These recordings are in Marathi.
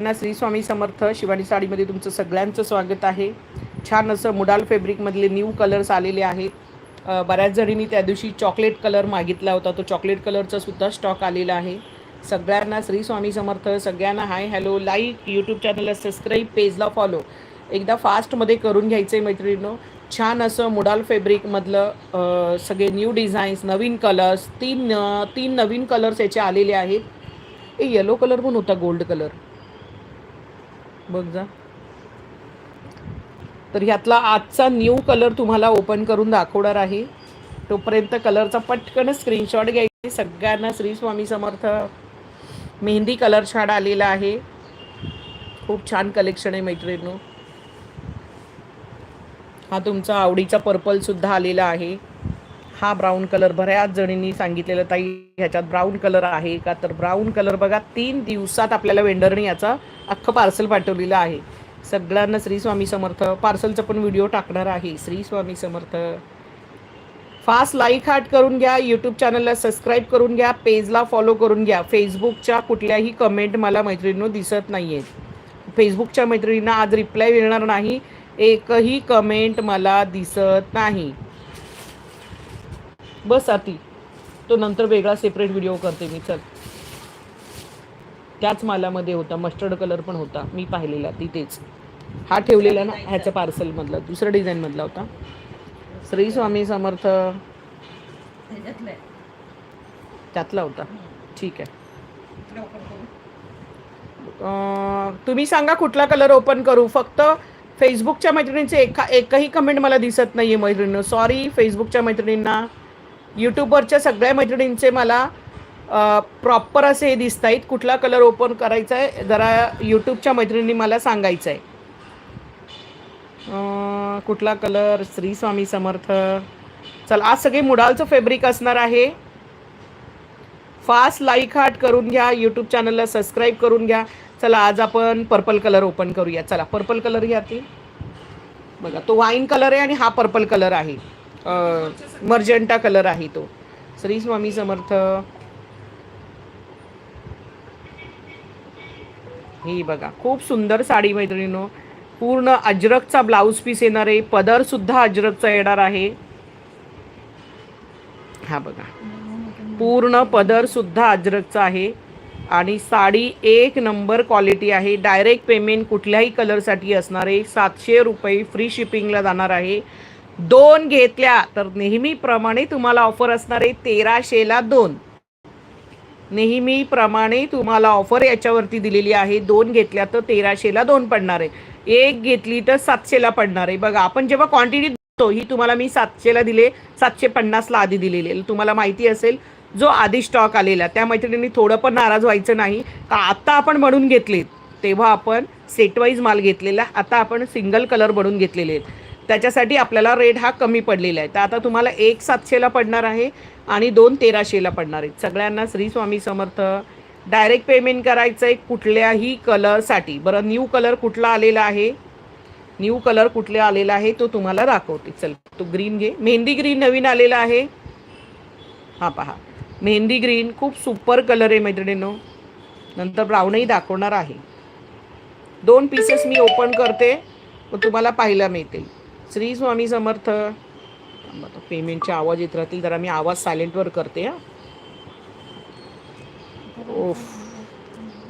ना श्री स्वामी समर्थ शिवानी साडीमध्ये तुमचं सगळ्यांचं स्वागत आहे. छान असं मुडाल फॅब्रिकमधले न्यू कलर्स आलेले आहेत. बऱ्याच जणींनी त्या दिवशी चॉकलेट कलर मागितला होता. तो चॉकलेट कलरचा सुद्धा स्टॉक आलेला आहे. सगळ्यांना श्री स्वामी समर्थ सगळ्यांना हाय हॅलो लाईक यूट्यूब चॅनलला सबस्क्राईब पेजला फॉलो एकदा फास्टमध्ये करून घ्यायचं आहे मैत्रिणींनो. छान असं मुडाल फेब्रिकमधलं सगळे न्यू डिझाईन्स नवीन कलर्स तीन तीन नवीन कलर्स याचे आलेले आहेत. ए येलो कलर पण होता गोल्ड कलर बघ जा. तर ह्यातला आजचा न्यू कलर तुम्हाला ओपन करून दाखवणार आहे. तोपर्यंत कलरचा पटकन स्क्रीनशॉट घ्यायचे. सगळ्यांना श्री स्वामी समर्थ मेहंदी कलर छान आलेला आहे. खूप छान कलेक्शन आहे मैत्रिणी हा तुमचा आवडीचा पर्पल सुद्धा आलेला आहे. हा ब्राऊन कलर बऱ्याच जणींनी सांगितलेलं ताई ह्याच्यात ब्राऊन कलर आहे का? तर ब्राऊन कलर बघा तीन दिवसात आपल्याला वेंडरने याचा अख्खं पार्सल पाठवलेलं आहे. सगळ्यांना श्री स्वामी समर्थ पार्सलचा पण व्हिडिओ टाकणार आहे. Shri Swami Samarth. Fast like heart करून घ्या यूट्यूब चॅनलला सबस्क्राईब करून घ्या पेजला फॉलो करून घ्या. फेसबुकच्या कुठल्याही कमेंट मला मैत्रिणींनो दिसत नाही आहेत फेसबुकच्या मैत्रिणींना आज रिप्लाय मिळणार नाही. एकही कमेंट मला दिसत नाही. बस आती तो नंतर वेगळा सेपरेट व्हिडिओ करते मी चल. त्याच मालामध्ये होता मस्टर्ड कलर पण होता मी पाहिलेला तिथेच हा ठेवलेला ना ह्याच्या पार्सलमधला दुसऱ्या डिझाईनमधला होता. श्री स्वामी समर्थ. त्यातला होता. ठीक आहे. तुम्ही सांगा कुठला कलर ओपन करू? फक्त फेसबुकच्या मैत्रिणींचे एका एकही कमेंट मला दिसत नाही आहे मैत्रिणींनो सॉरी फेसबुकच्या मैत्रिणींना. यूट्यूबवरच्या सगळ्या मैत्रिणींचे मला प्रॉपर असे हे दिसत आहेत कुठला कलर ओपन करायचा आहे जरा यूट्यूबच्या मैत्रिणींनी मला सांगायचं आहे कुठला कलर श्री स्वामी समर्थ. चल आज सगळे मुडालचं फॅब्रिक असणार आहे. फास्ट लाईक हार्ट करून घ्या यूट्यूब चॅनलला सबस्क्राईब करून घ्या. चला आज आपण पर्पल कलर ओपन करूया. चला पर्पल कलर घ्या ती. बघा तो वाईन कलर आहे आणि हा पर्पल कलर आहे. मर्जंटा कलर आहे तो. श्री स्वामी समर्थ. ही बघा खूप सुंदर साडी मैत्रिणीनो. पूर्ण अजरकचा ब्लाऊज पीस येणार आहे. पदर सुद्धा अजरकचा येणार आहे. हा बघा. पूर्ण पदर सुद्धा अजरकचा आहे. आणि साडी एक नंबर क्वालिटी आहे. डायरेक्ट पेमेंट कुठल्याही कलरसाठी असणार आहे. सातशे रुपये फ्री शिपिंगला जाणार आहे. दोन घेतल्या तर नेहमीप्रमाणे तुम्हाला ऑफर असणार आहे तेराशेला दोन. नेहमीप्रमाणे तुम्हाला ऑफर याच्यावरती दिलेली आहे दोन घेतल्या तर तेराशेला दोन पडणार आहे. एक घेतली तर सातशेला पडणार आहे. बघा आपण जेव्हा क्वांटिटी देतो ही तुम्हाला मी सातशेला दिले सातशे पन्नासला आधी दिलेली तुम्हाला माहिती असेल जो आधी स्टॉक आलेला त्या मैत्रिणींनी थोडं पण नाराज व्हायचं नाही. का आता आपण बनवून घेतले तेव्हा आपण सेटवाईज माल घेतलेला आता आपण सिंगल कलर बनवून घेतलेले आहेत. त्याच्यासाठी आपल्याला रेट हा कमी पडलेला आहे. तर आता तुम्हाला एक सातशेला पडणार आहे आणि दोन तेराशेला पडणार आहेत. सगळ्यांना श्री स्वामी समर्थ. डायरेक्ट पेमेंट करायचं आहे कुठल्याही कलरसाठी बरं न्यू कलर कुठला आलेला आहे? न्यू कलर कुठला आलेला आहे? तो तुम्हाला दाखवते. चल तो ग्रीन घे. मेहंदी ग्रीन नवीन आलेला आहे. हा पहा. मेहंदी ग्रीन खूप सुपर कलर आहे मैत्रिणींनो. नंतर ब्राऊनही दाखवणार आहे. दोन पीसेस मी ओपन करते. मग तुम्हाला पाहायला मिळतील. श्री स्वामी समर्थ. पेमेंटचे आवाज येत राहतील जरा मी आवाज सायलेंटवर करते हा. ओफ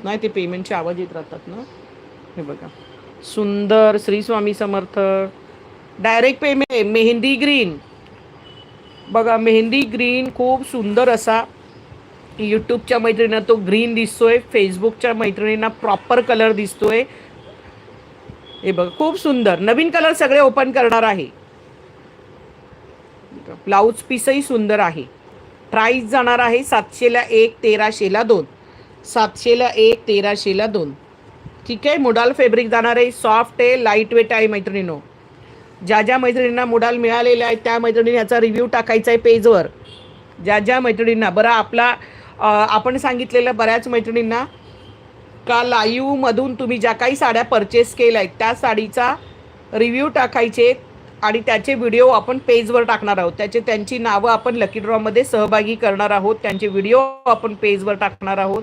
नाही ते पेमेंटचे आवाज येत राहतात ना. हे बघा. सुंदर Shri Swami Samarth. Direct payment mehndi green बघा मेहंदी ग्रीन खूप सुंदर असा यूट्यूबच्या मैत्रिणींना तो ग्रीन दिसतोय फेसबुकच्या मैत्रिणींना प्रॉपर कलर दिसतोय. हे बघ खूप सुंदर. नवीन कलर सगळे ओपन करणार आहे. ब्लाऊज पीसही सुंदर आहे. प्राईस जाणार आहे सातशेला एक तेराशेला दोन. सातशेला एक तेराशेला दोन. ठीक आहे मुडाल फॅब्रिक जाणार आहे. सॉफ्ट आहे लाइट वेट आहे मैत्रिणीनो. ज्या ज्या मैत्रिणींना मुडाल मिळालेल्या आहेत त्या मैत्रिणी याचा रिव्ह्यू टाकायचा आहे पेजवर ज्या ज्या मैत्रिणींना बरं आपला आपण सांगितलेलं बऱ्याच मैत्रिणींना का लाईव्हमधून तुम्ही ज्या काही साड्या परचेस केल्या आहेत त्या साडीचा रिव्ह्यू टाकायचे आणि त्याचे व्हिडिओ आपण पेजवर टाकणार आहोत. त्याचे त्यांची नावं आपण लकी ड्रॉमध्ये सहभागी करणार आहोत. त्यांचे व्हिडिओ आपण पेजवर टाकणार आहोत.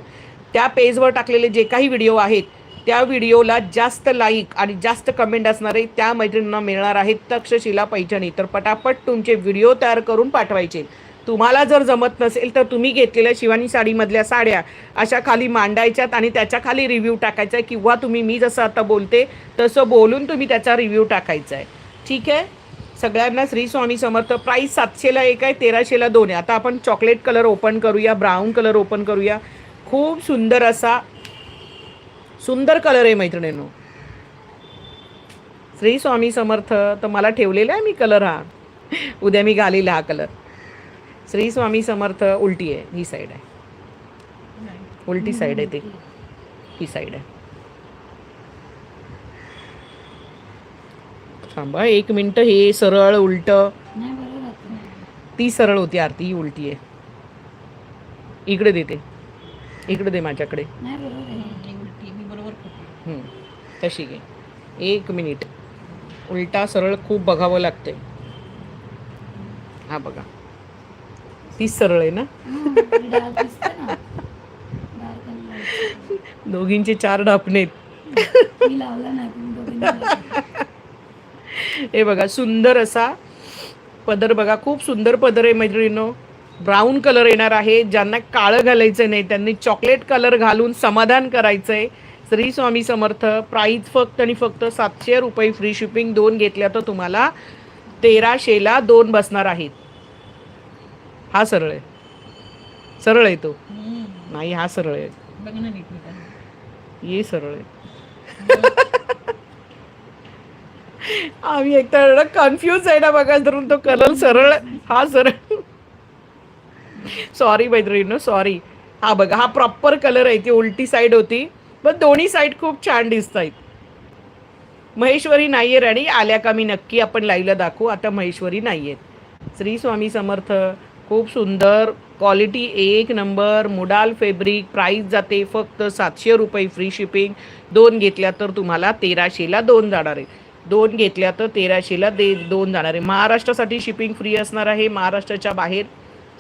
त्या पेजवर टाकलेले जे काही व्हिडिओ आहेत त्या व्हिडिओला जास्त लाईक आणि जास्त कमेंट असणारे त्या मैत्रिणींना मिळणार आहेत तक्षशिला पैठणी. तर पटापट तुमचे व्हिडिओ तयार करून पाठवायचे. तुम्हाला जर जमत नसेल तर तुम्ही घेतलेल्या शिवानी साडीमधल्या साड्या अशा खाली मांडायच्यात आणि त्याच्याखाली रिव्ह्यू टाकायचा आहे किंवा तुम्ही मी जसं आता बोलते तसं बोलून तुम्ही त्याचा रिव्ह्यू टाकायचा आहे ठीक? आहे सगळ्यांना श्री स्वामी समर्थ. प्राईस सातशेला एक आहे तेराशेला दोन आहे. आता आपण चॉकलेट कलर ओपन करूया ब्राऊन कलर ओपन करूया. खूप सुंदर असा सुंदर कलर आहे मैत्रिणींनो. श्री स्वामी समर्थ तर मला ठेवलेला आहे मी कलर हा. उद्या मी घालील हा कलर श्री स्वामी समर्थ उलटी आहे ही साईड आहे. नाही. उलटी साईड आहे ती. ही साईड आहे. थांबा एक मिनटं हे सरळ उलट. नाही बरोबर आहे. ती सरळ होती आरती ही उलटी आहे. इकडे देते इकडे दे माझ्याकडे. ही तशी घे. एक मिनिट. उलटा सरळ खूप बघावं लागतंय. हा बघा. तीच सरळ आहे ना? दोघींचे चार ढापणे हे बघा सुंदर असा पदर बघा खूप सुंदर पदर आहे मैत्रिणीनो. ब्राऊन कलर येणार आहे. ज्यांना काळं घालायचं नाही त्यांनी चॉकलेट कलर घालून समाधान करायचं आहे श्री स्वामी समर्थ प्राईज फक्त आणि फक्त सातशे रुपये फ्री शिपिंग दोन घेतल्या तर तुम्हाला तेराशेला दोन बसणार आहेत. हा सरळ आहे. सरळ आहे तो. नाही हा सरळ आहे. ये सरळ आहे. आम्ही एकतर कन्फ्यूज आहे ना बघा धरून तो कलर सरळ हा सरळ. सॉरी मैत्रिणीनो सॉरी हा बघा हा प्रॉपर कलर आहे. ती उलटी साईड होती. पण दोन्ही साईड खूप छान दिसत आहेत महेश्वरी नाही आहे राणी आल्या का मी नक्की आपण लाईव्हला दाखवू. आता महेश्वरी नाही आहेत श्री स्वामी समर्थ. खूप सुंदर क्वालिटी एक नंबर मुडाल फेब्रिक प्राईस जाते फक्त सातशे रुपये फ्री शिपिंग दोन घेतल्या तर तुम्हाला तेराशेला दोन जाणार आहे. दोन घेतल्या तर तेराशेला दे दोन जाणार आहे. महाराष्ट्रासाठी शिपिंग फ्री असणार आहे. महाराष्ट्राच्या बाहेर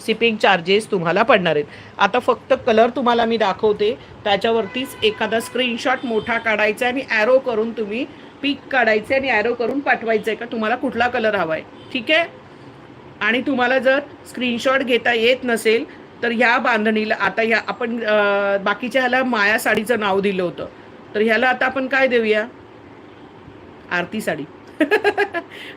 शिपिंग चार्जेस तुम्हाला पडणार आहेत. आता फक्त कलर तुम्हाला मी दाखवते. त्याच्यावरतीच एखादा स्क्रीनशॉट मोठा काढायचा आहे आणि ॲरो करून तुम्ही पिक काढायचे आणि ॲरो करून पाठवायचं आहे का? तुम्हाला कुठला कलर हवा आहे ठीक आहे? आणि तुम्हाला जर स्क्रीनशॉट घेता येत नसेल तर ह्या बांधणीला आता ह्या आपण बाकीच्या ह्याला माया साडीचं नाव दिलं होतं. तर ह्याला आता आपण काय देऊया? आरती साडी.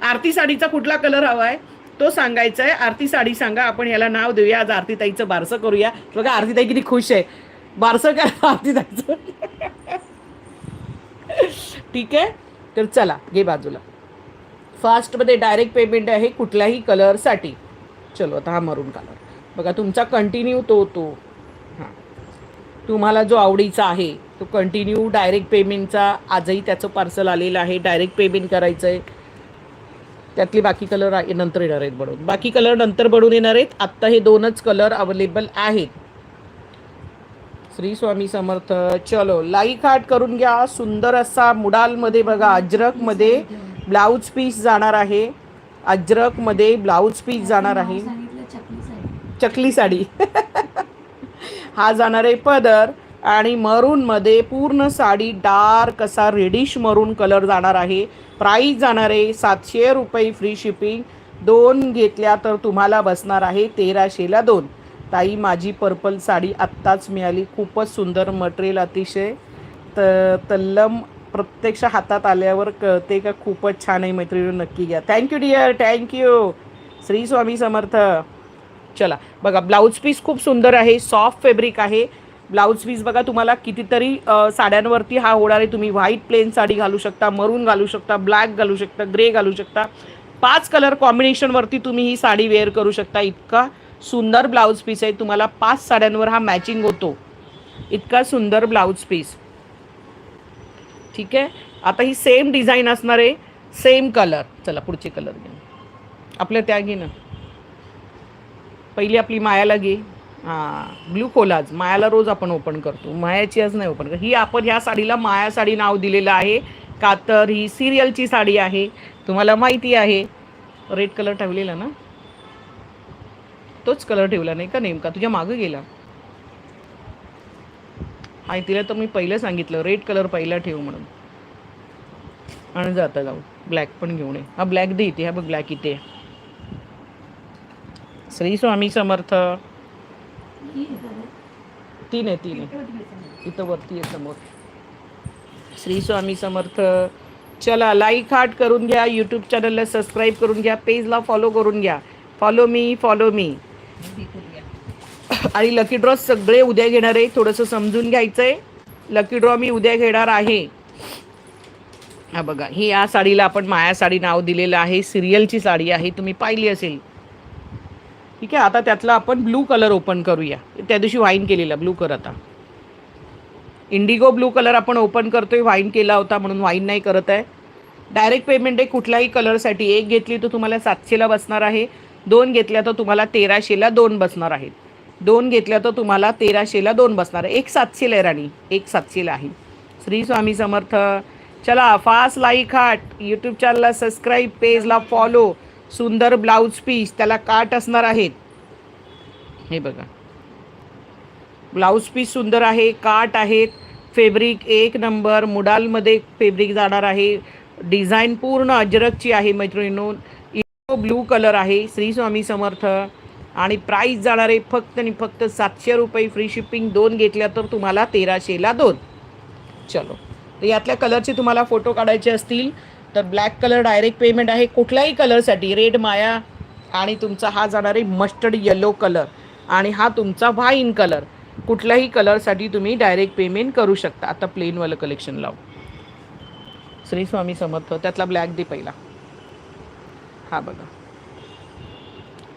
आरती साडीचा कुठला कलर हवा आहे तो सांगायचा आहे आरती साडी सांगा आपण याला नाव देऊया. आज आरतीताईचं बारसं करूया. बघा आरतीताई किती खुश आहे. बारसं काय आरतीताईचं. ठीक आहे? तर चला घे बाजूला. फास्टमध्ये डायरेक्ट पेमेंट आहे कुठल्याही कलरसाठी. चलो आता हा मरून कलर बघा तुमचा कंटिन्यू तो तो. हां. तुम्हाला जो आवडीचा आहे तो कंटिन्यू डायरेक्ट पेमेंटचा आजही त्याचं पार्सल आलेलं आहे. डायरेक्ट पेमेंट करायचं आहे त्यातले बाकी कलर नंतर येणार आहेत बनवून. बाकी कलर नंतर बनवून येणार आहेत. आत्ता हे दोनच कलर अवेलेबल आहेत. श्री स्वामी समर्थ. चलो लाईक हार्ट करून घ्या. सुंदर असा मुडालमध्ये बघा अजरकमध्ये ब्लाऊज पीस जाणार आहे. अजरकमध्ये ब्लाऊज पीस जाणार आहे. सांगितलं चकली साडी. चकली साडी. हा जाणार आहे पदर आणि मरूनमध्ये पूर्ण साडी डार्क असा रेडिश मरून कलर जाणार आहे. प्राईस जाणार आहे सातशे रुपये फ्री शिपिंग दोन घेतल्या तर तुम्हाला बसणार आहे तेराशेला दोन. ताई माझी पर्पल साडी आत्ताच मिळाली. खूपच सुंदर मटेरियल अतिशय त तल्लम प्रत्यक्ष हातात आल्यावर कळते का खूपच छान आहे मैत्रिणी नक्की घ्या. Thank you dear thank you Shri Swami Samarth. चला बघा ब्लाऊज पीस खूप सुंदर आहे सॉफ्ट फॅब्रिक आहे. ब्लाऊज पीस बघा तुम्हाला कितीतरी साड्यांवरती हा होणार आहे. तुम्ही व्हाईट प्लेन साडी घालू शकता मरून घालू शकता ब्लॅक घालू शकता ग्रे घालू शकता. पाच कलर कॉम्बिनेशनवरती तुम्ही ही साडी वेअर करू शकता. इतका सुंदर ब्लाऊज पीस आहे. तुम्हाला पाच साड्यांवर हा मॅचिंग होतो. इतका सुंदर ब्लाऊज पीस ठीक आहे? आता ही सेम डिझाईन असणार आहे सेम कलर चला पुढचे कलर घे आपल्या त्या घे ना. पहिली आपली मायाला घे. हां ब्लू कोलाज मायाला रोज आपण ओपन करतो. मायाची आज नाही ओपन कर ही आपण ह्या साडीला माया साडी नाव दिलेलं आहे. कातर ही सिरियलची साडी आहे. तुम्हाला माहिती आहे. रेड कलर ठेवलेला ना? तोच कलर ठेवला नाही का नेमका? तुझ्या मागं गेला. आणि तिला तर मी पहिलं सांगितलं रेड कलर पहिला ठेव म्हणून. आणि जाता जाऊ ब्लॅक पण घेऊन ये. हा ब्लॅक दे इथे हा बघ ब्लॅक इथे. श्री स्वामी समर्थ. तीन आहे तीन आहे. इथं वरती आहे समोर. श्री स्वामी समर्थ. चला लाईक हार्ट करून घ्या यूट्यूब चॅनलला सबस्क्राईब करून घ्या पेजला फॉलो करून घ्या. फॉलो मी फॉलो मी आणि लकी ड्रॉ सगळे उद्या घेणार आहे. थोडंसं समजून घ्यायचं आहे लकी ड्रॉ मी उद्या घेणार आहे. हा बघा ही या साडीला आपण माया साडी नाव दिलेलं आहे. सिरियलची साडी आहे. तुम्ही पाहिली असेल. ठीक आहे आता त्यातला आपण ब्लू कलर ओपन करूया. त्या दिवशी वाईन केलेला ब्लू कर आता. इंडिगो ब्लू कलर आपण ओपन करतोय वाईन केला होता म्हणून वाईन नाही करत आहे. डायरेक्ट पेमेंट आहे कुठल्याही कलरसाठी एक घेतली तर तुम्हाला सातशेला बसणार आहे. दोन घेतल्या तर तुम्हाला तेराशेला दोन बसणार आहेत. दोन घेतल्या तर तुम्हाला तेराशेला दोन बसणार. एक सातशेला आहे राणी. एक सातशेला आहे. श्री स्वामी समर्थ. चला फास्ट लाईक हाट. यूट्यूब चॅनलला सबस्क्राईब पेजला फॉलो सुंदर ब्लाऊज पीस त्याला काट असणार आहेत. हे बघा. ब्लाऊज पीस सुंदर आहे काट आहेत. फेब्रिक एक नंबर. मुडालमध्ये फेब्रिक जाणार आहे. डिझाईन पूर्ण अजरकची आहे मैत्रिणीनो. इको ब्लू कलर आहे. श्री स्वामी समर्थ. आणि प्राईस जाणार आहे फक्त आणि फक्त सातशे रुपये फ्री शिपिंग दोन घेतल्या तर तुम्हाला तेराशेला दोन. चलो. तर यातल्या कलरचे तुम्हाला फोटो काढायचे असतील. तर ब्लॅक कलर डायरेक्ट पेमेंट आहे. कुठल्याही कलरसाठी रेड माया आणि तुमचा हा जाणार आहे मस्टर्ड येलो कलर आणि हा तुमचा व्हाईन कलर कुठल्याही कलरसाठी तुम्ही डायरेक्ट पेमेंट करू शकता. आता प्लेनवालं कलेक्शन लावू. श्री स्वामी समर्थ. त्यातला ब्लॅक दे पहिला. हा बघा.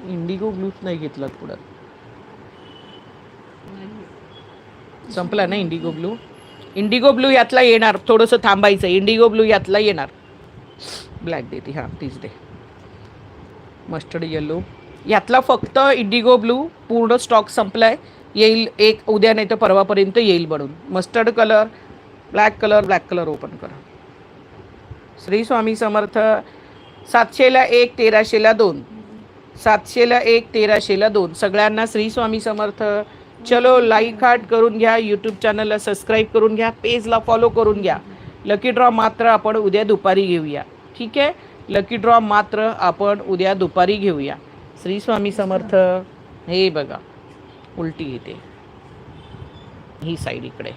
इंडिगो ब्लूच नाही घेतलात पुढं? संपला ना इंडिगो ब्लू इंडिगो ब्लू यातला येणार. थोडंसं थांबायचं. इंडिगो ब्लू यातला येणार. ब्लॅक देते. हां तीच दे. मस्टर्ड येलो यातला फक्त इंडिगो ब्लू पूर्ण स्टॉक संपलाय. येईल एक उद्या नाही तर परवापर्यंत येईल बनून mustard colour black colour black colour open करा. श्री स्वामी समर्थ सातशेला एक तेराशेला दोन. सातशेला एक तेराशेला दोन. सगळ्यांना श्री स्वामी समर्थ. चलो लाईक हार्ट करून घ्या यूट्यूब चॅनलला सबस्क्राईब करून घ्या पेजला फॉलो करून घ्या. लकी ड्रॉ मात्र आपण उद्या दुपारी घेऊया. ठीक आहे? लकी ड्रॉ मात्र आपण उद्या दुपारी घेऊया. श्री स्वामी समर्थ. हे बघा. उलटी येते. ही साईड इकडे.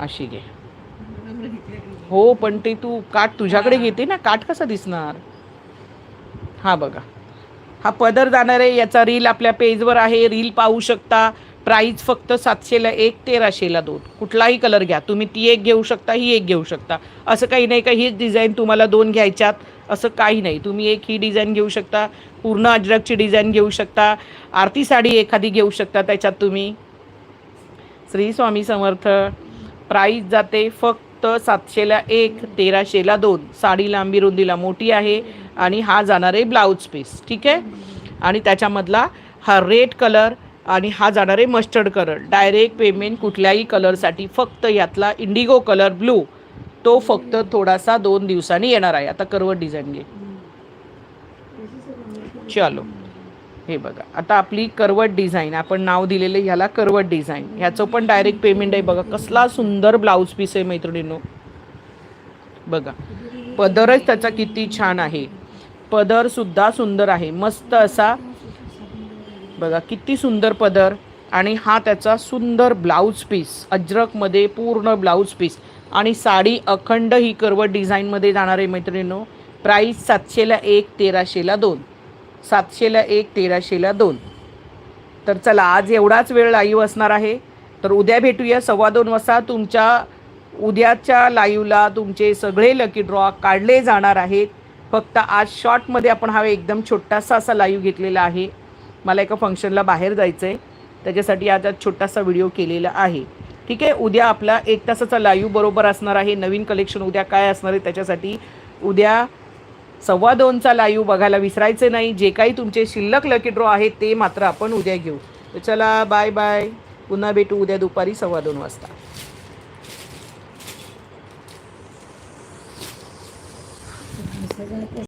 अशी घे. हो पण ते तू काठ तुझ्याकडे घेते ना? काठ कसा दिसणार? हा बघा. हा पदर जाणार आहे याचा रील आपल्या पेजवर आहे. रील पाहू शकता. प्राईज फक्त सातशेला एक तेराशेला दोन. कुठलाही कलर घ्या. तुम्ही ती एक घेऊ शकता ही एक घेऊ शकता. असं काही नाही का हीच डिझाईन तुम्हाला दोन घ्यायच्यात? असं काही नाही. तुम्ही एक ही डिझाईन घेऊ शकता. पूर्ण अजरकची डिझाईन घेऊ शकता. आरती साडी एखादी घेऊ शकता त्याच्यात तुम्ही. श्री स्वामी समर्थ. प्राईज जाते फक्त सातशेला एक तेराशेला दोन. साडी लांबी रुंदीला मोठी आहे आणि हा जाणार आहे ब्लाऊज पीस ठीक आहे? आणि त्याच्यामधला हा रेड कलर आणि हा जाणार आहे मस्टर्ड कलर. डायरेक्ट पेमेंट कुठल्याही कलरसाठी फक्त यातला इंडिगो कलर ब्लू. तो फक्त थोडासा दोन दिवसांनी येणार आहे. आता करवट डिझाईन घे. चलो. हे बघा आता आपली करवट डिझाईन आपण नाव दिलेलं ह्याला करवट डिझाईन. ह्याचं पण डायरेक्ट पेमेंट आहे बघा कसला सुंदर ब्लाऊज पीस आहे मैत्रिणींनो. बघा पदरच त्याचा किती छान आहे. पदर सुद्धा सुंदर आहे मस्त असा. बघा किती सुंदर पदर आणि हा त्याचा सुंदर ब्लाऊज पीस अजरकमध्ये पूर्ण ब्लाऊज पीस आणि साडी अखंड ही करवट डिझाईनमध्ये जाणार आहे मैत्रिणींनो. प्राईस सातशेला एक तेराशेला दोन. सातशेला एक तेराशेला दोन. तर चला आज एवढाच वेळ लाईव्ह असणार आहे. तर उद्या भेटूया सव्वा दोन वाजता तुमच्या उद्याच्या लाईव्हला तुमचे सगळे लकी ड्रॉ काढले जाणार आहेत. फक्त आज शॉर्टमध्ये आपण हा एकदम छोटासा असा लाईव्ह घेतलेला आहे. मला एका फंक्शनला बाहेर जायचं आहे त्याच्यासाठी आज आज छोटासा व्हिडिओ केलेला आहे. ठीक आहे उद्या आपला एक तासाचा लाईव्ह बरोबर असणार आहे. नवीन कलेक्शन उद्या काय असणार आहे त्याच्यासाठी उद्या सव्वा दोनचा लाईव्ह बघायला विसरायचे नाही. जे काही तुमचे शिल्लक लकी ड्रॉ आहेत ते मात्र आपण उद्या घेऊ. तर चला बाय बाय. पुन्हा भेटू उद्या दुपारी सव्वा दोन वाजता.